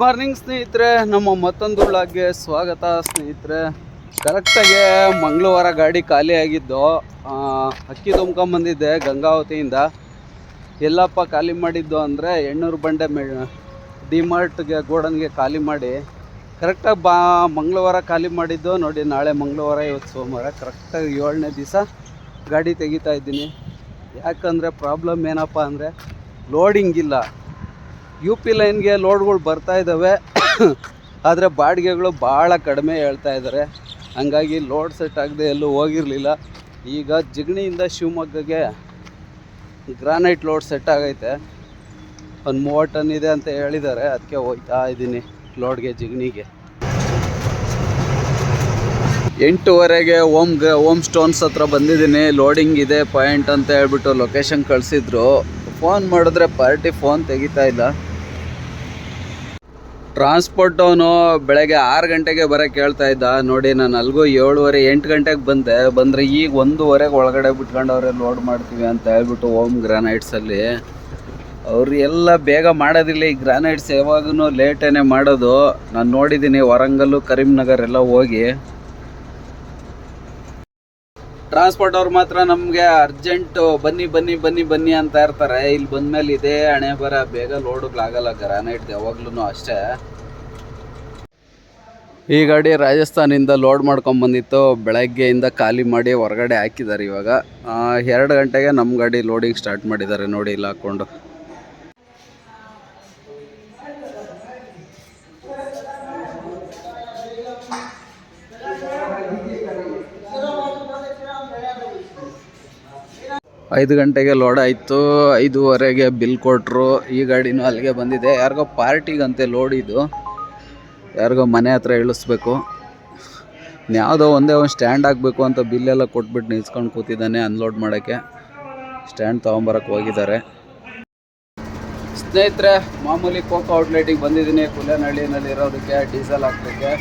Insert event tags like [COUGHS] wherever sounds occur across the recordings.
Morning ಸ್ನೇಹಿತರೆ ನಮ್ಮ ಮತ್ತೊಂದು ಉಳ್ಳಾಗೆ ಸ್ವಾಗತ ಸ್ನೇಹಿತರೆ. ಕರೆಕ್ಟಾಗಿ ಮಂಗಳವಾರ ಗಾಡಿ ಖಾಲಿ ಆ, ಅಕ್ಕಿ ತುಂಬ್ಕೊಂಬಂದಿದ್ದೆ ಗಂಗಾವತಿಯಿಂದ ಎಲ್ಲಪ್ಪ ಖಾಲಿ ಮಾಡಿದ್ದು ಅಂದರೆ ಎಣ್ಣೂರು ಬಂಡೆ ಮೆ ಡಿಮಾರ್ಟ್ಗೆ ಗೋಡನ್ಗೆ ಖಾಲಿ ಮಾಡಿ. ಕರೆಕ್ಟಾಗಿ ಬಾ ಮಂಗಳವಾರ ಖಾಲಿ ಮಾಡಿದ್ದು. ನೋಡಿ ನಾಳೆ ಮಂಗಳವಾರ ಇವತ್ತು ಸೋಮವಾರ. ಕರೆಕ್ಟಾಗಿ ಏಳನೇ ದಿವಸ ಗಾಡಿ ತೆಗಿತಾ ಇದ್ದೀನಿ. ಯಾಕಂದರೆ ಪ್ರಾಬ್ಲಮ್ ಏನಪ್ಪ ಅಂದರೆ ಲೋಡಿಂಗ್ ಇಲ್ಲ. ಯು ಪಿ ಲೈನ್ಗೆ ಲೋಡ್ಗಳು ಬರ್ತಾ ಇದ್ದಾವೆ [COUGHS] ಆದರೆ ಬಾಡಿಗೆಗಳು ಭಾಳ ಕಡಿಮೆ ಹೇಳ್ತಾ ಇದ್ದಾರೆ ಹಂಗಾಗಿ ಲೋಡ್ ಸೆಟ್ ಆಗದೆ ಎಲ್ಲೂ ಹೋಗಿರಲಿಲ್ಲ. ಈಗ ಜಿಗಣಿಯಿಂದ ಶಿವಮೊಗ್ಗಗೆ ಗ್ರಾನೈಟ್ ಲೋಡ್ ಸೆಟ್ ಆಗೈತೆ. ಒಂದು ಮೂವತ್ತು ಟನ್ ಇದೆ ಅಂತ ಹೇಳಿದ್ದಾರೆ. ಅದಕ್ಕೆ ಹೋಗ್ತಾ ಇದ್ದೀನಿ ಲೋಡ್ಗೆ ಜಿಗಣಿಗೆ ಎಂಟೂವರೆಗೆ ಓಮ್ ಗ, ಓಮ್ ಸ್ಟೋನ್ಸ್ ಹತ್ರ ಬಂದಿದ್ದೀನಿ. ಲೋಡಿಂಗ್ ಇದೆ ಪಾಯಿಂಟ್ ಅಂತ ಹೇಳ್ಬಿಟ್ಟು ಲೊಕೇಶನ್ ಕಳಿಸಿದ್ರು. ಫೋನ್ ಮಾಡಿದ್ರೆ ಪಾರ್ಟಿ ಫೋನ್ ತೆಗಿತಾ ಇಲ್ಲ. ಟ್ರಾನ್ಸ್ಪೋರ್ಟ್ ಅವನು ಬೆಳಗ್ಗೆ ಆರು ಗಂಟೆಗೆ ಬರೋಕ್ಕೆ ಹೇಳ್ತಾ ಇದ್ದ. ನೋಡಿ, ನಾನು ಅಲ್ಗೂ ಏಳುವರೆ, ಎಂಟು ಗಂಟೆಗೆ ಬಂದೆ. ಬಂದರೆ ಈಗ ಒಂದೂವರೆಗೆ ಒಳಗಡೆ ಬಿಟ್ಕೊಂಡು ಅವರೇ ಲೋಡ್ ಮಾಡ್ತೀವಿ ಅಂತ ಹೇಳ್ಬಿಟ್ಟು ಓಮ್ ಗ್ರಾನೈಟ್ಸಲ್ಲಿ ಅವ್ರು ಎಲ್ಲ ಬೇಗ ಮಾಡೋದಿಲ್ಲ ಈ ಗ್ರಾನೈಟ್ಸ್ ಯಾವಾಗೂ ಲೇಟೇನೆ ಮಾಡೋದು. ನಾನು ನೋಡಿದ್ದೀನಿ ವರಂಗಲ್ಲು, ಕರೀಂನಗರ್ ಎಲ್ಲ ಹೋಗಿ. ಟ್ರಾನ್ಸ್ಪೋರ್ಟ್ ಅವ್ರು ಮಾತ್ರ ನಮಗೆ ಅರ್ಜೆಂಟ್ ಬನ್ನಿ ಬನ್ನಿ ಬನ್ನಿ ಬನ್ನಿ ಅಂತ ಇರ್ತಾರೆ. ಇಲ್ಲಿ ಬಂದ್ಮೇಲೆ ಇದೇ ಹಣೆ ಬರ, ಬೇಗ ಲೋಡ್ಗಳಾಗಲ್ಲ ಗ್ರಾನೈಟ್ ಯಾವಾಗ್ಲೂ ಅಷ್ಟೇ. ಈ ಗಾಡಿ ರಾಜಸ್ಥಾನಿಂದ ಲೋಡ್ ಮಾಡ್ಕೊಂಡ್ ಬಂದಿತ್ತು. ಬೆಳಗ್ಗೆಯಿಂದ ಖಾಲಿ ಮಾಡಿ ಹೊರಗಡೆ ಹಾಕಿದ್ದಾರೆ ಇವಾಗ. ಎರಡು ಗಂಟೆಗೆ ನಮ್ಮ ಗಾಡಿ ಲೋಡಿಂಗ್ ಸ್ಟಾರ್ಟ್ ಮಾಡಿದ್ದಾರೆ ನೋಡಿ ಇಲ್ಲಿ ಹಾಕ್ಕೊಂಡು ಐದು ಗಂಟೆಗೆ ಲೋಡ್ ಆಯಿತು, ಐದೂವರೆಗೆ ಬಿಲ್ ಕೊಟ್ಟರು ಈ ಗಾಡಿನೂ ಅಲ್ಲಿಗೆ ಬಂದಿದೆ. ಯಾರಿಗೋ ಪಾರ್ಟಿಗಂತೆ ಲೋಡ್ ಇದು. ಯಾರಿಗೋ ಮನೆ ಹತ್ರ ಇಳಿಸ್ಬೇಕು. ಯಾವುದೋ ಒಂದೇ ಒಂದು ಸ್ಟ್ಯಾಂಡ್ ಹಾಕಬೇಕು ಅಂತ ಬಿಲ್ಲೆಲ್ಲ ಕೊಟ್ಬಿಟ್ಟು ನಿಲ್ಸ್ಕೊಂಡು ಕೂತಿದ್ದಾನೆ ಅನ್ಲೋಡ್ ಮಾಡೋಕ್ಕೆ. ಸ್ಟ್ಯಾಂಡ್ ತೊಗೊಂಬರಕ್ಕೆ ಹೋಗಿದ್ದಾರೆ. ಸ್ನೇಹಿತರೆ, ಮಾಮೂಲಿ ಕೋಕೋ ಔಟ್ಲೆಟಿಗೆ ಬಂದಿದ್ದೀನಿ. ಕುಲೇನಹಳ್ಳಿನಲ್ಲಿ ಇರೋದಕ್ಕೆ ಡೀಸೆಲ್ ಹಾಕ್ಲಿಕ್ಕೆ.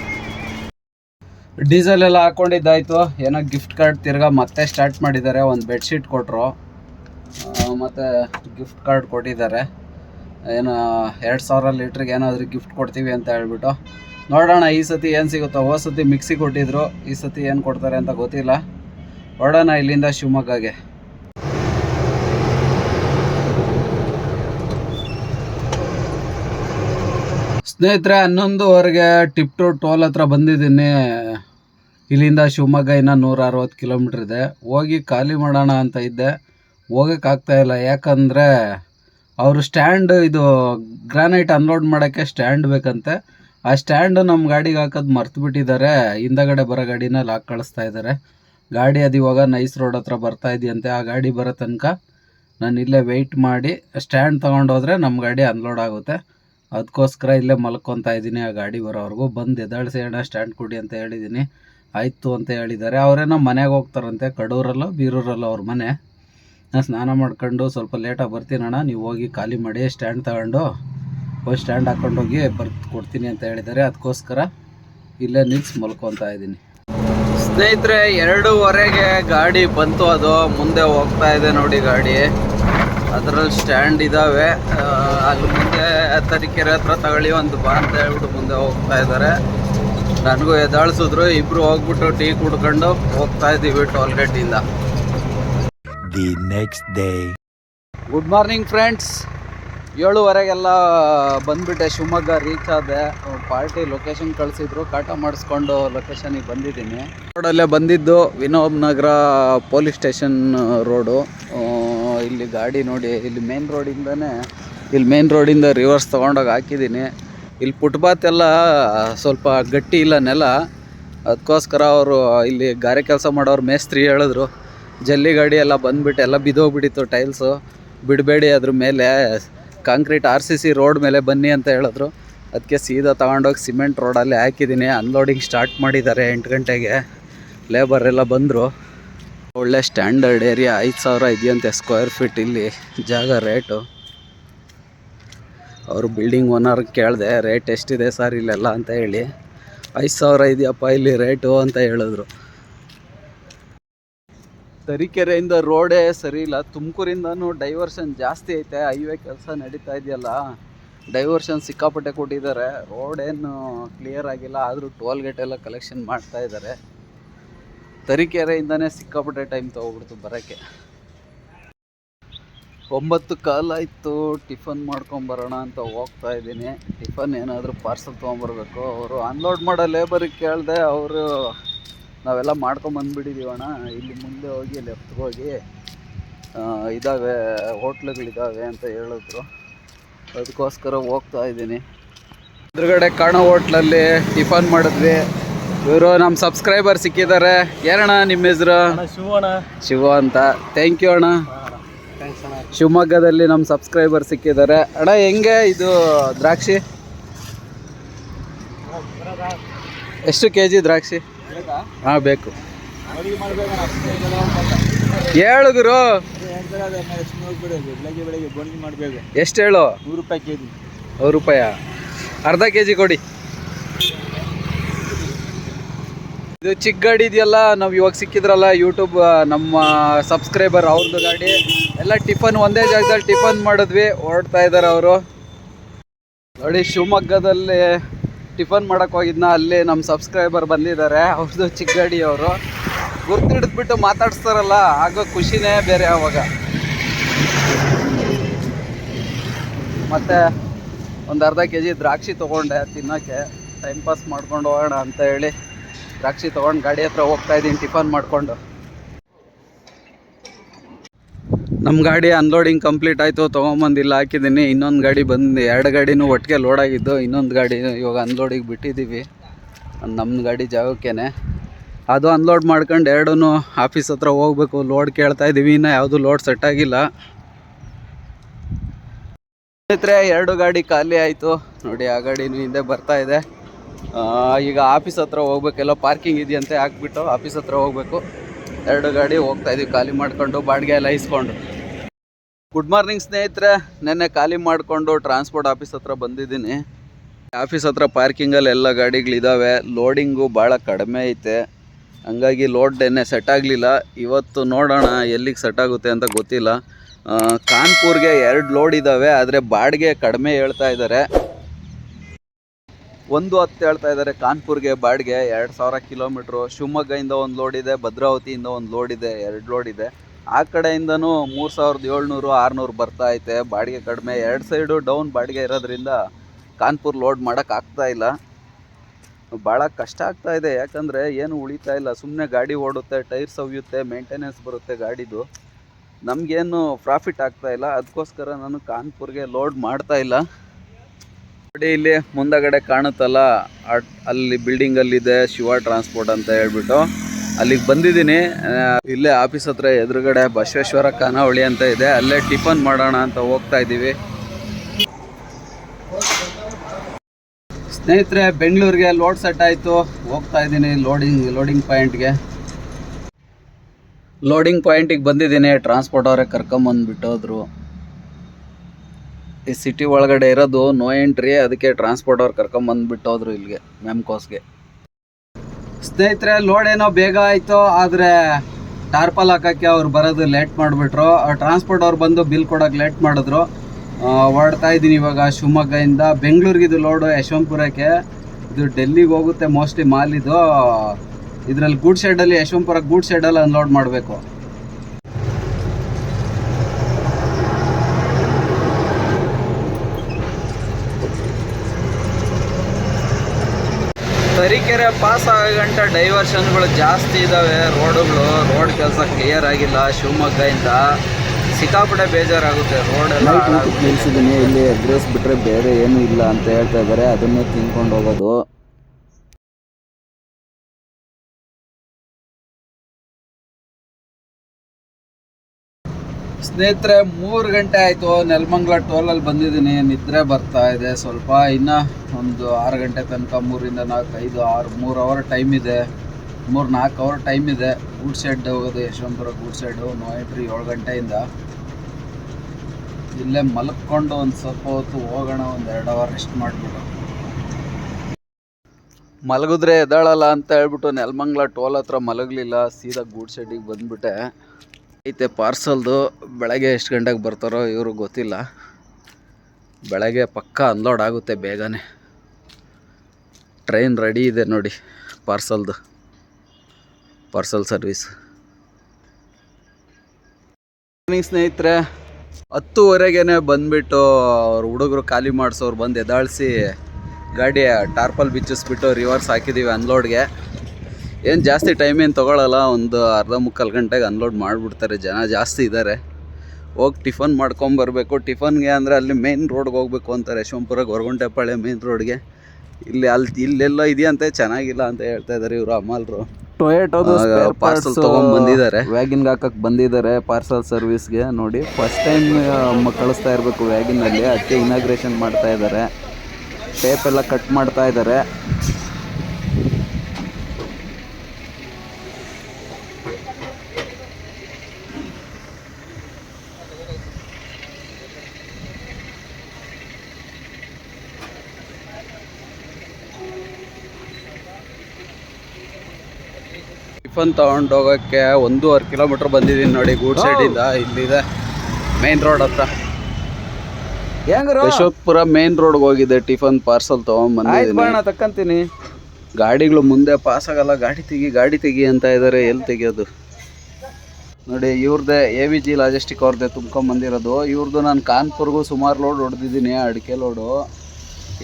ಡೀಸೆಲ್ ಎಲ್ಲ ಹಾಕ್ಕೊಂಡಿದ್ದಾಯ್ತು ಏನೋ ಗಿಫ್ಟ್ ಕಾರ್ಡ್ ತಿರ್ಗಾ ಮತ್ತೆ ಸ್ಟಾರ್ಟ್ ಮಾಡಿದ್ದಾರೆ. ಒಂದು ಬೆಡ್ಶೀಟ್ ಕೊಟ್ಟರು ಮತ್ತು ಗಿಫ್ಟ್ ಕಾರ್ಡ್ ಕೊಟ್ಟಿದ್ದಾರೆ. ಏನು ಎರಡು ಸಾವಿರ ಲೀಟ್ರಿಗೆ ಏನಾದರೂ ಗಿಫ್ಟ್ ಕೊಡ್ತೀವಿ ಅಂತ ಹೇಳ್ಬಿಟ್ಟು. ನೋಡೋಣ, ಈ ಸತಿ ಏನು ಸಿಗುತ್ತೋ. ಹೋದ ಸತಿ ಮಿಕ್ಸಿ ಕೊಟ್ಟಿದ್ರು. ಈ ಸತಿ ಏನು ಕೊಡ್ತಾರೆ ಅಂತ ಗೊತ್ತಿಲ್ಲ. ಹೊರಡೋಣ ಇಲ್ಲಿಂದ ಶಿವಮೊಗ್ಗಗೆ. ಸ್ನೇಹಿತರೆ, ಹನ್ನೊಂದುವರೆಗೆ ಟಿಪ್ ಟು ಟೋಲ್ ಹತ್ರ ಬಂದಿದ್ದೀನಿ. ಇಲ್ಲಿಂದ ಶಿವಮೊಗ್ಗ ಇನ್ನು ನೂರ ಅರವತ್ತು ಕಿಲೋಮೀಟ್ರ್ ಇದೆ. ಹೋಗಿ ಖಾಲಿ ಮಾಡೋಣ ಅಂತ ಇದ್ದೆ. ಇಲ್ಲ. ಯಾಕಂದರೆ, ಅವರು ಸ್ಟ್ಯಾಂಡ್ ಇದು ಗ್ರಾನೈಟ್ ಅನ್ಲೋಡ್ ಮಾಡೋಕ್ಕೆ ಸ್ಟ್ಯಾಂಡ್ ಬೇಕಂತೆ. ಆ ಸ್ಟ್ಯಾಂಡು ನಮ್ಮ ಗಾಡಿಗೆ ಹಾಕೋದು ಮರ್ತು ಬಿಟ್ಟಿದ್ದಾರೆ ಹಿಂದಗಡೆ ಬರೋ ಗಾಡಿನ ಲಾಕ್ ಕಳಿಸ್ತಾ ಇದ್ದಾರೆ. ಗಾಡಿ ಅದು ಇವಾಗ ನೈಸ್ ರೋಡ್ ಹತ್ರ ಬರ್ತಾ ಇದೆಯಂತೆ. ಆ ಗಾಡಿ ಬರೋ ತನಕ ನಾನು ಇಲ್ಲೇ ವೆಯ್ಟ್ ಮಾಡಿ, ಸ್ಟ್ಯಾಂಡ್ ತೊಗೊಂಡೋದ್ರೆ ನಮ್ಮ ಗಾಡಿ ಅನ್ಲೋಡ್ ಆಗುತ್ತೆ. ಅದಕ್ಕೋಸ್ಕರ ಇಲ್ಲೇ ಮಲ್ಕೊತಾ ಇದ್ದೀನಿ, ಆ ಗಾಡಿ ಬರೋವರೆಗೂ. ಬಂದು ಎದ್ದಾಳಿಸಿ ಅಣ್ಣ ಸ್ಟ್ಯಾಂಡ್ ಕೊಡಿ ಅಂತ ಹೇಳಿದ್ದೀನಿ ಆಯಿತು ಅಂತ ಹೇಳಿದ್ದಾರೆ. ಅವರೇನೋ ಮನೆಗೆ ಹೋಗ್ತಾರಂತೆ, ಕಡೂರಲ್ಲೋ, ಬೀರೂರಲ್ಲೋ ಅವ್ರ ಮನೆ. ನಾನು ಸ್ನಾನ ಮಾಡ್ಕೊಂಡು ಸ್ವಲ್ಪ ಲೇಟಾಗಿ ಬರ್ತೀನಣ್ಣ ನೀವು ಹೋಗಿ ಖಾಲಿ ಮಾಡಿ ಸ್ಟ್ಯಾಂಡ್ ತಗೊಂಡು ಹೋಗಿ ಸ್ಟ್ಯಾಂಡ್ ಹಾಕ್ಕೊಂಡೋಗಿ ಬರ್ತು ಕೊಡ್ತೀನಿ ಅಂತ ಹೇಳಿದ್ದಾರೆ. ಅದಕ್ಕೋಸ್ಕರ ಇಲ್ಲೇ ನಿಲ್ಸ್ ಮಲ್ಕೊತಾ ಇದ್ದೀನಿ. ಸ್ನೇಹಿತರೆ, ಎರಡೂವರೆಗೆ ಗಾಡಿ ಬಂತು. ಅದು ಮುಂದೆ ಹೋಗ್ತಾ ಇದೆ ನೋಡಿ ಗಾಡಿ. ಅದರಲ್ಲಿ ಸ್ಟ್ಯಾಂಡ್ ಇದ್ದಾವೆ ಅಲ್ಲಿ ಮುಂದೆ ತರೀಕೆರೆ ಹತ್ರ ತಗೊಳ್ಳಿ ಒಂದು ಬಾ ಅಂತ ಹೇಳ್ಬಿಟ್ಟು ಮುಂದೆ ಹೋಗ್ತಾ ಇದ್ದಾರೆ. ನನಗೂ ಎದಾಳಿಸಿದ್ರು ಇಬ್ರು ಹೋಗ್ಬಿಟ್ಟು ಟೀ ಕುಡ್ಕೊಂಡು ಹೋಗ್ತಾ ಇದ್ದೀವಿ toll ಗೇಟಿಂದ the next day good morning friends ಏಳುವರೆಗೆಲ್ಲ ಬಂದ್ಬಿಟ್ಟೆ ಶಿವಮೊಗ್ಗ ರೀಚ್ ಆದೆ. ಪಾರ್ಟಿ ಲೊಕೇಶನ್ ಕಳಿಸಿದ್ರು ಕಾಟ ಮಾಡಿಸ್ಕೊಂಡು ಲೊಕೇಶನಿಗೆ ಬಂದಿದ್ದೀನಿ. ರೋಡಲ್ಲೇ ಬಂದಿದ್ದು Vinob Nagar police station road ಇಲ್ಲಿ ಗಾಡಿ ನೋಡಿ ಇಲ್ಲಿ ಮೇನ್ ರೋಡಿಂದನೇ ಇಲ್ಲಿ ಮೇನ್ ರೋಡಿಂದ ರಿವರ್ಸ್ ತೊಗೊಂಡೋಗಿ ಹಾಕಿದ್ದೀನಿ. ಇಲ್ಲಿ ಫುಟ್ಪಾತ್ ಎಲ್ಲ ಸ್ವಲ್ಪ ಗಟ್ಟಿ ಇಲ್ಲ ನೆಲ. ಅದಕ್ಕೋಸ್ಕರ ಅವರು ಇಲ್ಲಿ ಗಾರೆ ಕೆಲಸ ಮಾಡೋರು ಮೇಸ್ತ್ರಿ ಹೇಳಿದ್ರು. ಜಲ್ಲಿ ಗಾಡಿ ಎಲ್ಲ ಬಂದ್ಬಿಟ್ಟು ಎಲ್ಲ ಬಿದ್ದೋಗ್ಬಿಟ್ಟಿತ್ತು ಟೈಲ್ಸು ಬಿಡಬೇಡಿ ಅದ್ರ ಮೇಲೆ concrete R C C road ಮೇಲೆ ಬನ್ನಿ ಅಂತ ಹೇಳಿದ್ರು. ಅದಕ್ಕೆ ಸೀದಾ ತಗೊಂಡೋಗಿ ಸಿಮೆಂಟ್ ರೋಡಲ್ಲಿ ಹಾಕಿದ್ದೀನಿ. ಅನ್ಲೋಡಿಂಗ್ ಸ್ಟಾರ್ಟ್ ಮಾಡಿದ್ದಾರೆ ಎಂಟು ಗಂಟೆಗೆ. ಲೇಬರ್ ಎಲ್ಲ ಬಂದರು. ಒಳ್ಳೆ ಸ್ಟ್ಯಾಂಡರ್ಡ್ ಏರಿಯಾ ಐದು ಸಾವಿರ ಇದೆಯಂತೆ ಸ್ಕ್ವೇರ್ ಫೀಟ್ ಇಲ್ಲಿ, ಜಾಗ ರೇಟು ಅವರು ಬಿಲ್ಡಿಂಗ್ ಓನರ್ ಕೇಳಿದೆ ರೇಟ್ ಎಷ್ಟಿದೆ ಸರ್ ಇಲ್ಲೆಲ್ಲ? ಅಂತ ಹೇಳಿ, ಐದು ಸಾವಿರ ಇದೆಯಪ್ಪ, ಇಲ್ಲಿ ರೇಟು ಅಂತ ಹೇಳಿದ್ರು. ತರೀಕೆರೆಯಿಂದ ರೋಡೇ ಸರಿ ಇಲ್ಲ. ತುಮಕೂರಿಂದನೂ ಡೈವರ್ಷನ್ ಜಾಸ್ತಿ ಐತೆ. ಹೈವೇ ಕೆಲಸ ನಡೀತಾ ಇದೆಯಲ್ಲ ಡೈವರ್ಷನ್ ಸಿಕ್ಕಾಪಟ್ಟೆ ಕೊಟ್ಟಿದ್ದಾರೆ. ರೋಡ್ ಏನು ಕ್ಲಿಯರ್ ಆಗಿಲ್ಲ. ಆದರೂ ಟೋಲ್ ಗೇಟ್ ಎಲ್ಲ ಕಲೆಕ್ಷನ್ ಮಾಡ್ತಾ ಇದ್ದಾರೆ. ತರೀಕೆರೆಯಿಂದನೇ ಸಿಕ್ಕಾಪಟ್ಟೆ ಟೈಮ್ ತೊಗೊಬಿಡ್ತು ಬರೋಕ್ಕೆ. ಒಂಬತ್ತು ಕಾಲಾಯಿತು ಟಿಫನ್ ಮಾಡ್ಕೊಂಬರೋಣ ಅಂತ ಹೋಗ್ತಾ ಇದ್ದೀನಿ. ಟಿಫನ್ ಏನಾದರೂ ಪಾರ್ಸಲ್ ತೊಗೊಂಬರ್ಬೇಕು ಅವರು ಅನ್ಲೋಡ್ ಮಾಡೋ ಲೇಬರಿಗೆ ಕೇಳಿದೆ ಅವರು ನಾವೆಲ್ಲ ಮಾಡ್ಕೊಂಬಂದ್ಬಿಟ್ಟಿದ್ದೀವಣ್ಣ ಇಲ್ಲಿ ಮುಂದೆ ಹೋಗಿ ಲೆಫ್ಟ್ಗೆ ಹೋಗಿ ಇದ್ದಾವೆ ಹೋಟ್ಲುಗಳಿದ್ದಾವೆ ಅಂತ ಹೇಳಿದ್ರು. ಅದಕ್ಕೋಸ್ಕರ ಹೋಗ್ತಾ ಇದ್ದೀನಿ. ಎದುರುಗಡೆ ಕಾಣೋ ಹೋಟ್ಲಲ್ಲಿ ಟಿಫನ್ ಮಾಡಿದ್ವಿ. ಇವರು ನಮ್ಮ ಸಬ್ಸ್ಕ್ರೈಬರ್ ಸಿಕ್ಕಿದ್ದಾರೆ. ಏನಣ್ಣ ನಿಮ್ಮ ಹೆಸರು? ಶಿವಣ್ಣ ಶಿವ ಅಂತ. ಥ್ಯಾಂಕ್ ಯು ಅಣ್ಣ. ಶಿವಮೊಗ್ಗದಲ್ಲಿ ನಮ್ಮ ಸಬ್ಸ್ಕ್ರೈಬರ್ ಸಿಕ್ಕಿದ್ದಾರೆ. ಅಣ್ಣ ಹೆಂಗೆ ಇದು ದ್ರಾಕ್ಷಿ? ಎಷ್ಟು ಕೆ ಜಿ ದ್ರಾಕ್ಷಿ? ಹಾಂ ಬೇಕು. ಹೇಳು ಗುರು. ಎಷ್ಟು ಹೇಳು? ನೂರು ರೂಪಾಯಿ ಕೆ ಜಿ ಅವ್ರ ರೂಪಾಯ ಅರ್ಧ ಕೆ ಜಿ ಕೊಡಿ. ಇದು ಚಿಕ್ಕ ಗಾಡಿ ಇದೆಯಲ್ಲ ನಾವು ಇವಾಗ ಸಿಕ್ಕಿದ್ರಲ್ಲ ಯೂಟ್ಯೂಬ್ ನಮ್ಮ ಸಬ್ಸ್ಕ್ರೈಬರ್ ಅವ್ರದ್ದು ಗಾಡಿ. ಎಲ್ಲ ಟಿಫನ್ ಒಂದೇ ಜಾಗದಲ್ಲಿ ಟಿಫನ್ ಮಾಡಿದ್ವಿ, ಹೊರಡ್ತಾ ಇದ್ದಾರೆ ಅವರು. ನೋಡಿ, ಶಿವಮೊಗ್ಗದಲ್ಲಿ ಟಿಫನ್ ಮಾಡಕ್ಕೆ ಹೋಗಿದ್ನ, ಅಲ್ಲಿ ನಮ್ಮ ಸಬ್ಸ್ಕ್ರೈಬರ್ ಬಂದಿದ್ದಾರೆ ಅವ್ರದ್ದು ಚಿಕ್ಕ ಗಾಡಿ ಅವರು. ಗುರ್ತಿಡಿದ್ಬಿಟ್ಟು ಮಾತಾಡಿಸ್ತಾರಲ್ಲ, ಆಗೋ ಖುಷಿನೇ ಬೇರೆ ಅವಾಗ. ಮತ್ತೆ ಒಂದು ಅರ್ಧ ಕೆ ಜಿ ದ್ರಾಕ್ಷಿ ತೊಗೊಂಡೆ ತಿನ್ನೋಕ್ಕೆ ಟೈಮ್ ಪಾಸ್ ಮಾಡ್ಕೊಂಡು ಹೋಗೋಣ ಅಂತ ಹೇಳಿ. ದ್ರಾಕ್ಷಿ ತೊಗೊಂಡು ಗಾಡಿ ಹತ್ರ ಹೋಗ್ತಾ ಇದ್ದೀನಿ ಟಿಫನ್ ಮಾಡಿಕೊಂಡು. ನಮ್ಮ ಗಾಡಿ ಅನ್ಲೋಡಿಂಗ್ ಕಂಪ್ಲೀಟ್ ಆಯಿತು, ತೊಗೊಂಬಂದಿಲ್ಲ ಹಾಕಿದ್ದೀನಿ ಇನ್ನೊಂದು ಗಾಡಿ ಬಂದು, ಎರಡು ಗಾಡಿನೂ ಒಟ್ಟಿಗೆ ಲೋಡ್ ಆಗಿದ್ದು, ಇನ್ನೊಂದು ಗಾಡಿ ಇವಾಗ ಅನ್ಲೋಡಿಗೆ ಬಿಟ್ಟಿದ್ದೀವಿ ನಮ್ಮ ಗಾಡಿ ಜಾಗಕ್ಕೇನೆ. ಅದು ಅನ್ಲೋಡ್ ಮಾಡ್ಕೊಂಡು ಎರಡೂ ಆಫೀಸ್ ಹತ್ರ ಹೋಗ್ಬೇಕು ಲೋಡ್ ಕೇಳ್ತಾ ಇದ್ದೀವಿ ಇನ್ನೂ ಯಾವುದು ಲೋಡ್ ಸೆಟ್ ಆಗಿಲ್ಲ. ಸ್ನೇಹಿತರೆ, ಎರಡು ಗಾಡಿ ಖಾಲಿ ಆಯಿತು. ನೋಡಿ, ಆ ಗಾಡಿನೂ ಹಿಂದೆ ಬರ್ತಾ ಇದೆ. ಈಗ ಆಫೀಸ್ ಹತ್ರ ಹೋಗ್ಬೇಕೆಲ್ಲ ಪಾರ್ಕಿಂಗ್ ಇದೆಯಂತೆ ಹಾಕ್ಬಿಟ್ಟು ಆಫೀಸ್ ಹತ್ರ ಹೋಗ್ಬೇಕು. ಎರಡು ಗಾಡಿ ಹೋಗ್ತಾ ಇದೀವಿ ಖಾಲಿ ಮಾಡ್ಕೊಂಡು, ಬಾಡಿಗೆ ಎಲ್ಲ ಇಸ್ಕೊಂಡು. ಗುಡ್ ಮಾರ್ನಿಂಗ್ ಸ್ನೇಹಿತರೆ. ನೆನ್ನೆ ಖಾಲಿ ಮಾಡಿಕೊಂಡು ಟ್ರಾನ್ಸ್ಪೋರ್ಟ್ ಆಫೀಸ್ ಹತ್ರ ಬಂದಿದ್ದೀನಿ. ಆಫೀಸ್ ಹತ್ರ ಪಾರ್ಕಿಂಗಲ್ಲಿ ಎಲ್ಲ ಗಾಡಿಗಳಿದ್ದಾವೆ ಲೋಡಿಂಗು ಭಾಳ ಕಡಿಮೆ ಐತೆ. ಹಂಗಾಗಿ ಲೋಡ್ ನೆನ್ನೆ ಸೆಟ್ ಆಗಲಿಲ್ಲ. ಇವತ್ತು ನೋಡೋಣ ಎಲ್ಲಿಗೆ ಸೆಟ್ ಆಗುತ್ತೆ ಅಂತ ಗೊತ್ತಿಲ್ಲ. ಕಾನ್ಪುರ್ಗೆ ಎರಡು ಲೋಡ್ ಇದ್ದಾವೆ ಆದರೆ ಬಾಡಿಗೆ ಕಡಿಮೆ ಹೇಳ್ತಾ ಇದ್ದಾರೆ ಒಂದು ಹತ್ತು ಹೇಳ್ತಾ ಇದ್ದಾರೆ. ಕಾನ್ಪುರ್ಗೆ, ಬಾಡಿಗೆ ಎರಡು ಸಾವಿರ ಕಿಲೋಮೀಟ್ರು. ಶಿವಮೊಗ್ಗದಿಂದ ಒಂದು ಲೋಡ್ ಇದೆ, ಭದ್ರಾವತಿಯಿಂದ ಒಂದು ಲೋಡ್ ಇದೆ, ಎರಡು ಲೋಡ್ ಇದೆ. ಆ ಕಡೆಯಿಂದನೂ ಮೂರು ಸಾವಿರದ ಏಳ್ನೂರು, ಆರುನೂರು ಬರ್ತಾ ಐತೆ. ಬಾಡಿಗೆ ಕಡಿಮೆ. ಎರಡು ಸೈಡು ಡೌನ್ ಬಾಡಿಗೆ ಇರೋದ್ರಿಂದ ಕಾನ್ಪುರ್ ಲೋಡ್ ಮಾಡೋಕ್ಕಾಗ್ತಾ ಇಲ್ಲ. ಭಾಳ ಕಷ್ಟ ಆಗ್ತಾ ಇದೆ. ಯಾಕಂದರೆ ಏನು ಉಳಿತಾ ಇಲ್ಲ. ಸುಮ್ಮನೆ ಗಾಡಿ ಓಡುತ್ತೆ, ಟೈರ್ ಸವಿಯುತ್ತೆ ಮೇಂಟೆನೆನ್ಸ್ ಬರುತ್ತೆ ಗಾಡಿದು. ನಮಗೇನು ಪ್ರಾಫಿಟ್ ಆಗ್ತಾ ಇಲ್ಲ. ಅದಕ್ಕೋಸ್ಕರ ನಾನು ಕಾನ್ಪುರ್ಗೆ ಲೋಡ್ ಮಾಡ್ತಾ ಇಲ್ಲ. ನೋಡಿ ಇಲ್ಲಿ ಮುಂದಗಡೆ ಕಾಣುತ್ತಲ್ಲ ಆ- ಅಲ್ಲಿ ಇದೆ ಶಿವ ಟ್ರಾನ್ಸ್ಪೋರ್ಟ್ ಅಂತ ಹೇಳ್ಬಿಟ್ಟು. ಅಲ್ಲಿಗೆ ಬಂದಿದ್ದೀನಿ. ಇಲ್ಲೇ ಆಫೀಸ್ ಹತ್ರ ಎದುರುಗಡೆ ಬಸವೇಶ್ವರ ಖಾನಾವಳಿ ಅಂತ ಇದೆ. ಅಲ್ಲೇ ಟಿಫನ್ ಮಾಡೋಣ ಅಂತ ಹೋಗ್ತಾ ಇದ್ದೀವಿ. ಸ್ನೇಹಿತರೆ, ಬೆಂಗಳೂರಿಗೆ ಲೋಡ್ ಸೆಟ್ ಆಯಿತು. ಹೋಗ್ತಾ ಇದ್ದೀನಿ ಲೋಡಿಂಗ್ ಲೋಡಿಂಗ್ ಪಾಯಿಂಟ್ಗೆ ಲೋಡಿಂಗ್ ಪಾಯಿಂಟಿಗೆ ಬಂದಿದ್ದೀನಿ. ಟ್ರಾನ್ಸ್ಪೋರ್ಟ್ ಅವರೇ ಕರ್ಕೊಂಬಂದ್ಬಿಟ್ಟೋದ್ರು. ಈ ಸಿಟಿ ಒಳಗಡೆ ಇರೋದು ನೋ ಎಂಟ್ರಿ ಅದಕ್ಕೆ ಟ್ರಾನ್ಸ್ಪೋರ್ಟ್ ಅವ್ರು ಕರ್ಕೊಂಬಂದ್ಬಿಟ್ಟೋದ್ರು ಇಲ್ಲಿಗೆ ಮೆಮ್ಕೋಸ್ಗೆ ಸ್ನೇಹಿತರೆ ಲೋಡ್ ಏನೋ ಬೇಗ ಆಯಿತು, ಆದರೆ ಟಾರ್ಪಲ್ ಹಾಕೋಕ್ಕೆ ಅವ್ರು ಬರೋದು ಲೇಟ್ ಮಾಡಿಬಿಟ್ರು. ಟ್ರಾನ್ಸ್ಪೋರ್ಟ್ ಅವ್ರು ಬಂದು ಬಿಲ್ ಕೊಡೋಕೆ ಲೇಟ್ ಮಾಡಿದ್ರು. ಹೊರಡ್ತಾ ಇದ್ದೀನಿ ಇವಾಗ ಶಿವಮೊಗ್ಗದಿಂದ. ಬೆಂಗಳೂರಿಗೆ ಇದು ಲೋಡು ಯಶವಂತಪುರಕ್ಕೆ. ಇದು ಡೆಲ್ಲಿಗೆ ಹೋಗುತ್ತೆ ಮೋಸ್ಟ್ಲಿ ಮಾಲ್ ಇದು. ಇದರಲ್ಲಿ ಗೂಡ್ ಶೆಡಲ್ಲಿ ಯಶವಂತಪುರ ಗೂಡ್ ಶೆಡಲ್ಲಿ ಅನ್ಲೋಡ್ ಮಾಡಬೇಕು ತರೀಕೆರೆ ಪಾಸ್ ಆಗೋ ಗಂಟ ಡೈವರ್ಷನ್ಗಳು ಜಾಸ್ತಿ ಇದ್ದಾವೆ ರೋಡುಗಳು ರೋಡ್ ಕೆಲಸ ಕ್ಲಿಯರ್ ಆಗಿಲ್ಲ. ಶಿವಮೊಗ್ಗದಿಂದ ಸಿಕ್ಕಾಪಟ್ಟೆ ಬೇಜಾರಾಗುತ್ತೆ. ರೋಡ್ ಎಲ್ಲ ನಿಲ್ಸಿದ್ದೀನಿ ಇಲ್ಲಿ ಅಡ್ರೆಸ್ ಬಿಟ್ಟರೆ ಬೇರೆ ಏನು ಇಲ್ಲ ಅಂತ ಹೇಳ್ತಾ ಇದ್ದಾರೆ. ಅದನ್ನೇ ತಿನ್ಕೊಂಡು ಹೋಗೋದು. ಸ್ನೇಹಿತರೆ, ಮೂರು ಗಂಟೆ ಆಯಿತು. ನೆಲಮಂಗ್ಲ ಟೋಲಲ್ಲಿ ಬಂದಿದ್ದೀನಿ. ನಿದ್ರೆ ಬರ್ತಾ ಇದೆ. ಸ್ವಲ್ಪ ಇನ್ನು ಒಂದು ಆರು ಗಂಟೆ ತನಕ, ಮೂರಿಂದ ನಾಲ್ಕು, ಐದು, ಆರು, ಮೂರು ಅವರ್ ಟೈಮ್ ಇದೆ. ಮೂರು, ನಾಲ್ಕು ಅವರ್ ಟೈಮ್ ಇದೆ. ಗೂಡ್ ಶೆಡ್ ಹೋಗೋದು, Yeshwanthpur good shed no entry ಏಳು ಗಂಟೆಯಿಂದ. ಇಲ್ಲೇ ಮಲ್ಕೊಂಡು ಒಂದು ಸ್ವಲ್ಪ ಹೊತ್ತು ಹೋಗೋಣ, ಒಂದು ಎರಡು ಅವರ್ ರೆಸ್ಟ್ ಮಾಡಿಬಿಟ್ಟು ಮಲಗಿದ್ರೆ ಎದ್ದಾಳಲ್ಲ ಅಂತ ಹೇಳ್ಬಿಟ್ಟು ನೆಲಮಂಗ್ಲ ಟೋಲ್ ಹತ್ರ ಮಲಗಲಿಲ್ಲ. ಸೀದಾ ಗೂಡ್ ಶೆಡ್ಡಿಗೆ ಬಂದ್ಬಿಟ್ಟೆ. ಐತೆ ಪಾರ್ಸಲ್ದು, ಬೆಳಗ್ಗೆ ಎಷ್ಟು ಗಂಟೆಗೆ ಬರ್ತಾರೋ ಇವರು ಗೊತ್ತಿಲ್ಲ. ಬೆಳಗ್ಗೆ ಪಕ್ಕ ಅನ್ಲೋಡ್ ಆಗುತ್ತೆ ಬೇಗನೆ. ಟ್ರೈನ್ ರೆಡಿ ಇದೆ ನೋಡಿ, ಪಾರ್ಸಲ್ದು ಪಾರ್ಸಲ್ ಸರ್ವಿಸ್ ಸ್ನೇಹಿತರೆ ಹತ್ತುವರೆಗೆ ಬಂದ್ಬಿಟ್ಟು ಅವ್ರ ಹುಡುಗರು ಖಾಲಿ ಮಾಡಿಸೋರು ಬಂದು ಎದಾಳಿಸಿ ಗಾಡಿ ಟಾರ್ಪಲ್ ಬಿಚ್ಚಿಸ್ಬಿಟ್ಟು ರಿವರ್ಸ್ ಹಾಕಿದ್ದೀವಿ ಅನ್ಲೋಡ್ಗೆ ಏನು ಜಾಸ್ತಿ ಟೈಮ್ ಏನು ತೊಗೊಳಲ್ಲ ಒಂದು ಅರ್ಧ ಮುಕ್ಕಾಲು ಗಂಟೆಗೆ ಅನ್ಲೋಡ್ ಮಾಡಿಬಿಡ್ತಾರೆ ಜನ ಜಾಸ್ತಿ ಇದ್ದಾರೆ ಹೋಗಿ ಟಿಫನ್ ಮಾಡ್ಕೊಂಬರ್ಬೇಕು ಟಿಫನ್ಗೆ ಅಂದರೆ ಅಲ್ಲಿ ಮೇನ್ ರೋಡ್ಗೆ ಹೋಗ್ಬೇಕು ಅಂತಾರೆ ಯಶವಂತಪುರ ಗೊರಗುಂಟೆಪಾಳ್ಯ ಮೇನ್ ರೋಡ್ಗೆ ಇಲ್ಲಿ ಅಲ್ಲಿ ಇಲ್ಲೆಲ್ಲ ಇದೆಯಂತೆ ಚೆನ್ನಾಗಿಲ್ಲ ಅಂತ ಹೇಳ್ತಾ ಇದ್ದಾರೆ ಇವರು ಅಮಲ್ರು ಟೊಯೇಟೋದು ಪಾರ್ಸಲ್ ತೊಗೊಂಡು ಬಂದಿದ್ದಾರೆ. ವ್ಯಾಗಿನ್ಗೆ ಹಾಕಕ್ಕೆ ಬಂದಿದ್ದಾರೆ ಪಾರ್ಸಲ್ ಸರ್ವಿಸ್ಗೆ ನೋಡಿ ಫಸ್ಟ್ ಟೈಮ್ ಕಳಿಸ್ತಾ ಇರಬೇಕು ವ್ಯಾಗಿನಲ್ಲಿ ಅದಕ್ಕೆ ಇನಾಗ್ರೇಷನ್ ಮಾಡ್ತಾ ಇದ್ದಾರೆ. ಟೇಪ್ ಎಲ್ಲ ಕಟ್ ಮಾಡ್ತಾ ಇದ್ದಾರೆ. ಟಿಫನ್ ತಗೊಂಡು ಹೋಗೋಕ್ಕೆ ಒಂದೂವರೆ ಕಿಲೋಮೀಟರ್ ಬಂದಿದ್ದೀನಿ ನೋಡಿ ಗೂಡ್ ಸೈಡಿಂದ ಇಲ್ಲಿದೆ. ಮೇನ್ ರೋಡ್ ಹತ್ರ. ಯಶವಂತಪುರ ಮೇನ್ ರೋಡ್ಗೆ ಹೋಗಿದೆ ಟಿಫನ್ ಪಾರ್ಸಲ್ ತೊಗೊಂಡ್ ತಕ್ಕಂತೀನಿ. ಗಾಡಿಗಳು ಮುಂದೆ ಪಾಸ್ ಆಗಲ್ಲ ಗಾಡಿ ತೆಗಿ ಗಾಡಿ ತೆಗಿ ಅಂತ ಇದ್ದಾರೆ ಎಲ್ಲಿ ತೆಗಿಯೋದು? ನೋಡಿ ಇವ್ರದ್ದೇ ಎ ವಿ ಜಿ ಲಾಜಿಸ್ಟಿಕ್ ಅವ್ರದ್ದೇ ತುಂಬ್ಕೊಂಡ್ ಬಂದಿರೋದು. ಇವ್ರದ್ದು ನಾನು ಕಾನ್ಪುರ್ಗೂ ಸುಮಾರು ಲೋಡ್ ಹೊಡೆದಿದ್ದೀನಿ ಅಡಿಕೆ ಲೋಡು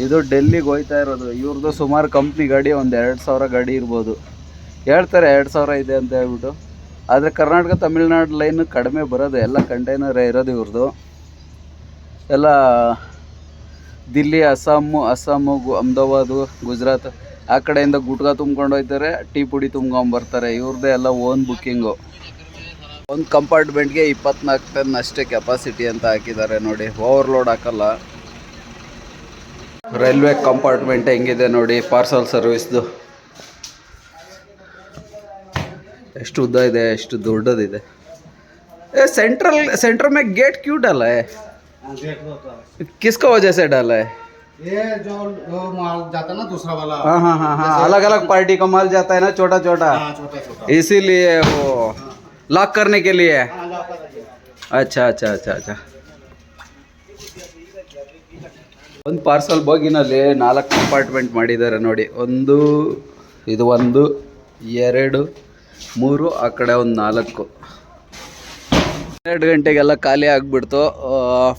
ಇದು ಡೆಲ್ಲಿಗೆ ಹೋಯ್ತಾ ಇರೋದು. ಇವ್ರದ್ದು ಸುಮಾರು ಕಂಪ್ನಿ ಗಾಡಿ ಒಂದು ಎರಡು ಸಾವಿರ ಗಾಡಿ ಇರ್ಬೋದು. ಹೇಳ್ತಾರೆ ಎರಡು ಸಾವಿರ ಇದೆ ಅಂತ ಹೇಳ್ಬಿಟ್ಟು. ಆದರೆ ಕರ್ನಾಟಕ ತಮಿಳ್ನಾಡು ಲೈನ್ ಕಡಿಮೆ ಬರೋದು, ಎಲ್ಲ ಕಂಟೈನರ್ ಇರೋದು ಇವ್ರದ್ದು ಎಲ್ಲ ದಿಲ್ಲಿ, ಅಸ್ಸಾಮು ಅಸ್ಸಾಮು, ಗು- ಅಹಮದಾಬಾದು, ಗುಜರಾತ್ ಆ ಕಡೆಯಿಂದ ಗುಟ್ಕಾ ತುಂಬ್ಕೊಂಡು ಹೋಗ್ತಾರೆ, ಟೀ ಪುಡಿ ತುಂಬ್ಕೊಂಬರ್ತಾರೆ ಇವ್ರದ್ದೇ ಎಲ್ಲ ಓನ್ ಬುಕ್ಕಿಂಗು ಒಂದು ಕಂಪಾರ್ಟ್ಮೆಂಟ್ಗೆ ಇಪ್ಪತ್ನಾಲ್ಕು ಟನ್ ಅಷ್ಟೇ ಕೆಪಾಸಿಟಿ ಅಂತ ಹಾಕಿದ್ದಾರೆ ನೋಡಿ ಓವರ್ಲೋಡ್ ಹಾಕಲ್ಲ. ರೈಲ್ವೆ ಕಂಪಾರ್ಟ್ಮೆಂಟ್ ಹೆಂಗಿದೆ ನೋಡಿ ಪಾರ್ಸಲ್ ಸರ್ವಿಸ್ದು ಎಷ್ಟು ಉದ್ದ ಇದೆ ಎಷ್ಟು ದೊಡ್ಡದಿದೆ ए सेंट्रल सेंटर में गेट क्यों डाला है किसका वजह से डाला है ये जो जो माल जाता है ना दूसरा वाला हाँ हाँ हाँ हाँ अलग अलग पार्टी का माल जाता है ना छोटा छोटा हाँ छोटा छोटा इसीलिए वो लॉक करने के लिए अच्छा अच्छा अच्छा अच्छा ಒಂದು ಪಾರ್ಸಲ್ ಬೋಗಿನಲ್ಲಿ ನಾಲ್ಕು ಕಂಪಾರ್ಟ್ಮೆಂಟ್ ಮಾಡಿದ್ದಾರೆ ನೋಡಿ ಒಂದು ಇದು ಒಂದು ಎರಡು ಮೂರು, ಆ ಕಡೆ ಒಂದು ನಾಲ್ಕು. ಹನ್ನೆರಡು ಗಂಟೆಗೆಲ್ಲ ಖಾಲಿ ಆಗಿಬಿಡ್ತು.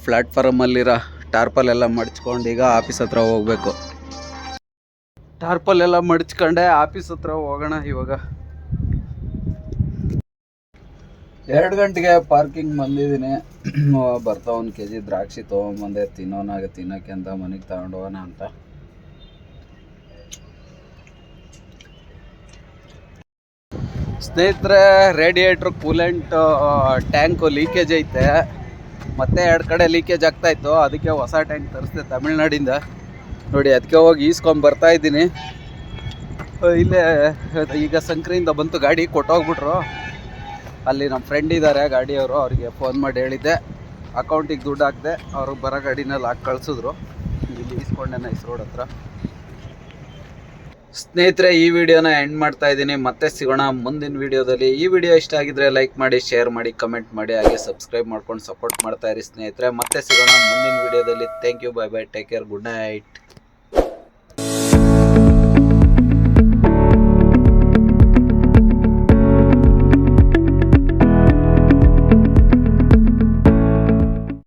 ಪ್ಲ್ಯಾಟ್ಫಾರಮಲ್ಲಿರೋ ಟಾರ್ಪಲ್ ಎಲ್ಲ ಮಡ್ಚ್ಕೊಂಡು ಈಗ ಆಫೀಸ್ ಹತ್ರ ಹೋಗ್ಬೇಕು. ಟಾರ್ಪಲ್ ಎಲ್ಲ ಮಡ್ಚ್ಕೊಂಡೆ ಆಫೀಸ್ ಹತ್ರ ಹೋಗೋಣ ಇವಾಗ. ಎರಡು ಗಂಟೆಗೆ ಪಾರ್ಕಿಂಗ್ ಬಂದಿದ್ದೀನಿ. ಬರ್ತಾ ಒಂದು ಕೆ ಜಿ ದ್ರಾಕ್ಷಿ ತೊಗೊಂಬಂದೆ, ತಿನ್ನೋನಾಗ ತಿನ್ನೋಕೆ ಅಂತ ಮನೆಗೆ ತಗೊಂಡೋಗೋಣ ಅಂತ. ಸ್ನೇಹಿತರೆ ರೇಡಿಯೇಟ್ರ್ ಕೂಲೆಂಟ್ ಟ್ಯಾಂಕು ಲೀಕೇಜ್ ಐತೆ. ಮತ್ತೆ ಎರಡು ಕಡೆ ಲೀಕೇಜ್ ಆಗ್ತಾ ಇತ್ತು. ಅದಕ್ಕೆ ಹೊಸ ಟ್ಯಾಂಕ್ ತರಿಸ್ದೆ ತಮಿಳ್ನಾಡಿಂದ. ನೋಡಿ ಅದಕ್ಕೆ ಹೋಗಿ ಈಸ್ಕೊಂಡು ಬರ್ತಾ ಇದ್ದೀನಿ. ಇಲ್ಲೇ, ಈಗ ಸಂಕ್ರಿಯಿಂದ ಬಂತು ಗಾಡಿ, ಕೊಟ್ಟೋಗ್ಬಿಟ್ರು. ಅಲ್ಲಿ ನಮ್ಮ ಫ್ರೆಂಡ್ ಇದ್ದಾರೆ ಗಾಡಿಯವರು, ಅವರಿಗೆ ಫೋನ್ ಮಾಡಿ ಹೇಳಿದ್ದೆ. ಅಕೌಂಟಿಗೆ ದುಡ್ಡು ಹಾಕಿದೆ ಅವ್ರಿಗೆ ಬರೋ ಗಾಡಿನಲ್ಲಿ ಹಾಕಿ ಕಳಿಸಿದ್ರು. ಇಲ್ಲಿ ಈಸ್ಕೊಂಡೆ ನೈಸ್ ರೋಡ್ ಹತ್ರ. ಸ್ನೇಹಿತರೆ, ಈ ವಿಡಿಯೋನ ಎಂಡ್ ಮಾಡ್ತಾ ಇದ್ದೀನಿ. ಮತ್ತೆ ಸಿಗೋಣ ಮುಂದಿನ ವಿಡಿಯೋದಲ್ಲಿ. ಈ ವಿಡಿಯೋ ಇಷ್ಟ ಆಗಿದ್ರೆ ಲೈಕ್ ಮಾಡಿ ಶೇರ್ ಮಾಡಿ ಕಮೆಂಟ್ ಮಾಡಿ, ಹಾಗೆ ಸಬ್ಸ್ಕ್ರೈಬ್ ಮಾಡ್ಕೊಂಡು ಸಪೋರ್ಟ್ ಮಾಡ್ತಾ ಇರಿ ಸ್ನೇಹಿತರೆ. ಮತ್ತೆ ಸಿಗೋಣ ಮುಂದಿನ ವಿಡಿಯೋದಲ್ಲಿ. Thank you bye bye take care good night